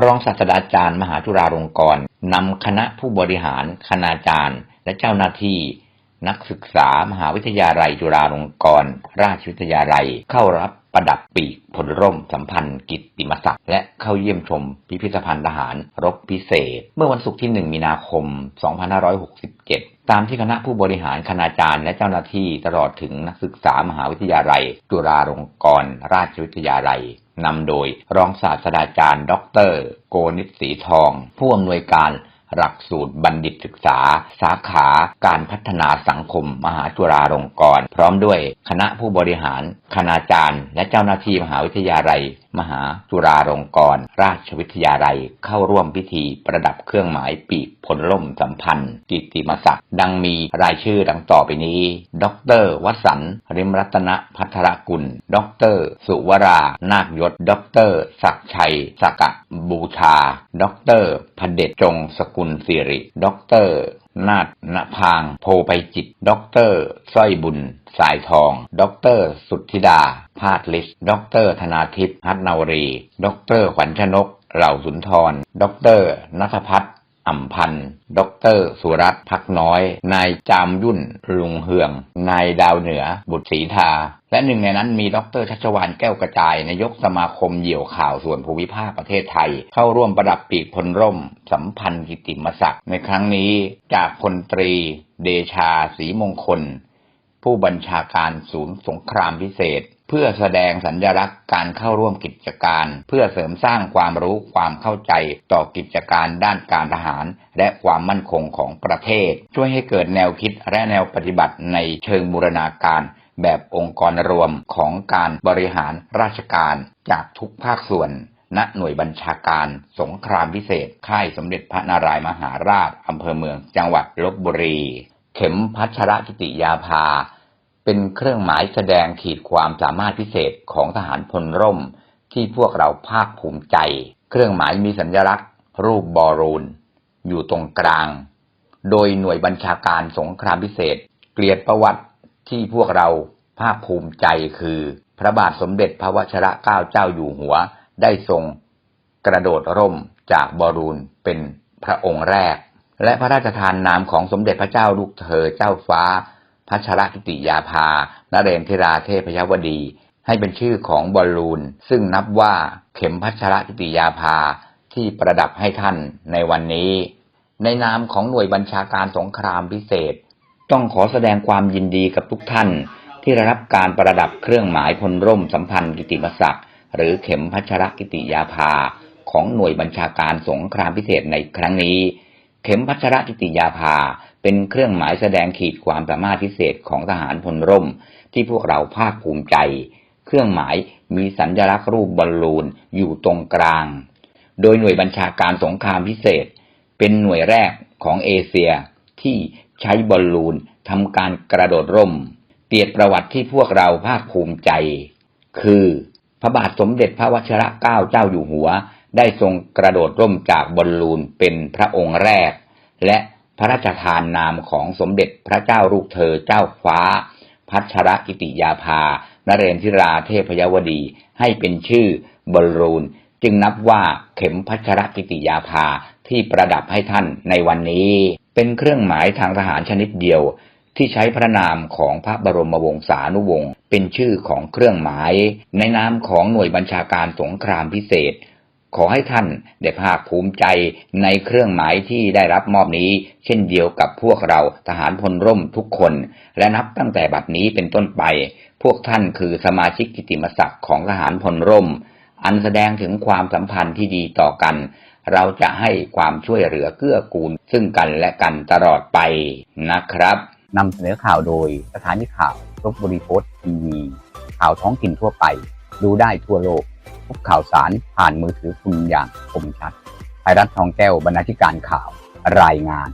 รองศาสตราจารย์มหาจุฬาลงกรณ์นำคณะผู้บริหาร คณาจารย์ และเจ้าหน้าที่ นักศึกษามหาวิทยาลัยจุฬาลงกรณ์ราชวิทยาลัยเข้ารับประดับปีกผลร่มสัมพันธ์กิตติมศักดิ์และเข้าเยี่ยมชมพิพิธภัณฑ์ทหารรบพิเศษ เมื่อวันศุกร์ที่ 1 มีนาคม 2567 ตามที่คณะผู้บริหารคณาจารย์ และเจ้าหน้าที่ตลอดถึงนักศึกษามหาวิทยาลัย จุฬาลงกรณราชวิทยาลัย นำโดยรองศาสตราจารย์ ดร โกนิตสีทอง ผู้อำนวยการหลักสูตรบัณฑิตศึกษา สาขาการพัฒนาสังคม มหาจุฬาลงกรณ์พร้อมด้วยคณะผู้บริหาร คณาจารย์ และเจ้าหน้าที่มหาวิทยาลัย มหาจุฬาลงกรณราชวิทยาลัยเข้าร่วมพิธีประดับเครื่องหมายปีกผลล่มสัมพันธ์ กิติมศักดิ์ดังมีรายชื่อดังต่อไปนี้ ดรวสันริมรัตนพัทรกุล ดร สุวรา นาคยศ ดร ศักชัยสกะบูชา ดรพเดชจงสกุลสิริ ดร นาฏณพาง โพไปจิตด็อกเตอร์สร้อยบุญ สายทองด็อกเตอร์สุทธิดา พาดลิสด็อกเตอร์ธนาทิพย์ฮัตนาวรีด็อกเตอร์ขวัญชนก เหล่าสุนทรด็อกเตอร์นัทพัฒน์ อ่ำพันธ์ดร สุรัตน์พักน้อย นายจามยุ่น ลุงเฮือง นายดาวเหนือ บุตรศรีทา และหนึ่งในนั้นมีดรชัชวานแก้วกระจายนายกสมาคมเหยี่ยวข่าวส่วนภูมิภาคประเทศไทย เข้าร่วมประดับปีกพลร่ม สัมพันธ์กิติมศักดิ์ในครั้งนี้จากพลตรี เดชาศรีมงคล ผู้บัญชาการศูนย์สงครามพิเศษ พื่อแสดงสัญลักษณ์การเข้าร่วมกิจการ เพื่อเสริมสร้างความรู้ความเข้าใจต่อกิจการด้านการทหาร และความมั่นคงของประเทศ ช่วยให้เกิดแนวคิดและแนวปฏิบัติในเชิงบูรณาการแบบองค์กรรวมของการบริหารราชการจากทุกภาคส่วน ณ หน่วยบัญชาการสงครามพิเศษ ค่ายสมเด็จพระนารายมหาราชอำเภอเมือง จังหวัดลบบุรี เข็มพัชรกิติยาภา เป็นเครื่องหมายแสดงขีดความสามารถพิเศษของทหารพลร่ม ที่พวกเราภาคภูมิใจ เครื่องหมายมีสัญลักษณ์ รูปบอรูน อยู่ตรงกลาง โดยหน่วยบัญชาการสงครามพิเศษ เกลียดประวัติที่พวกเราภาคภูมิใจคือ พระบาทสมเด็จพระวชิรเกล้าเจ้าอยู่หัวได้ทรง กระโดดร่มจากบอรูนเป็นพระองค์แรก และพระราชทานนามของสมเด็จพระเจ้าลูกเธอเจ้าฟ้า พัชรกิติยาภา นเรนทิราเทพยวดี ให้เป็นชื่อของบอลลูน ซึ่งนับว่าเข็มพัชรกิติยาภาที่ประดับให้ท่านในวันนี้ ในนามของหน่วยบัญชาการสงครามพิเศษ ต้องขอแสดงความยินดีกับทุกท่าน ที่ได้รับการประดับเครื่องหมายพลร่มสัมพันธ์กิติมศักดิ์หรือเข็มพัชรกิติยาภา ของหน่วยบัญชาการสงครามพิเศษในครั้งนี้ เข็มพัชรกิติยาภา เป็นเครื่องหมายแสดงขีดความสามารถพิเศษของทหารพลร่ม ที่พวกเราภาคภูมิใจ เครื่องหมายมีสัญลักษณ์รูปบอลลูนอยู่ตรงกลาง โดยหน่วยบัญชาการสงครามพิเศษ เป็นหน่วยแรกของเอเชีย ที่ใช้บอลลูนทำการกระโดดร่ม เปียบประวัติที่พวกเราภาคภูมิใจ คือพระบาทสมเด็จพระวชิรเกล้าเจ้าอยู่หัว ได้ทรงกระโดดร่มจากบอลลูนเป็นพระองค์แรก และ ระราชทานนามของสมเด็จพระเจ้าลูกเธอเจ้าฟ้า พัชรกิติยาภานเรนทิราเทพยวดี ให้เป็นชื่อบอลลูนจึงนับว่าเข็มพัชรกิติยาภาที่ประดับให้ท่านในวันนี้ เป็นเครื่องหมายทางทหารชนิดเดียว ที่ใช้พระนามของพระบรมวงศานุวงศ์เป็นชื่อของเครื่องหมาย ในนามของหน่วยบัญชาการสงครามพิเศษ ขอให้ท่านได้ภาคภูมิใจในเครื่องหมายที่ได้รับมอบนี้ เช่นเดียวกับพวกเราทหารพลร่มทุกคน และนับตั้งแต่บัดนี้เป็นต้นไป พวกท่านคือสมาชิกกิติมศักดิ์ของทหารพลร่ม อันแสดงถึงความสัมพันธ์ที่ดีต่อกัน เราจะให้ความช่วยเหลือเกื้อกูล ซึ่งกันและกันตลอดไปนะครับนำเสนอข่าวโดยสถานีข่าวลบบุรีโพสต์ทีวีข่าวท้องถิ่นทั่วไป ดูได้ทั่วโลก บข่าวสารผ่านมือถือคุณอย่างคมชัดไทยรัฐทองแก้วบรรณาธิการข่าวรายงาน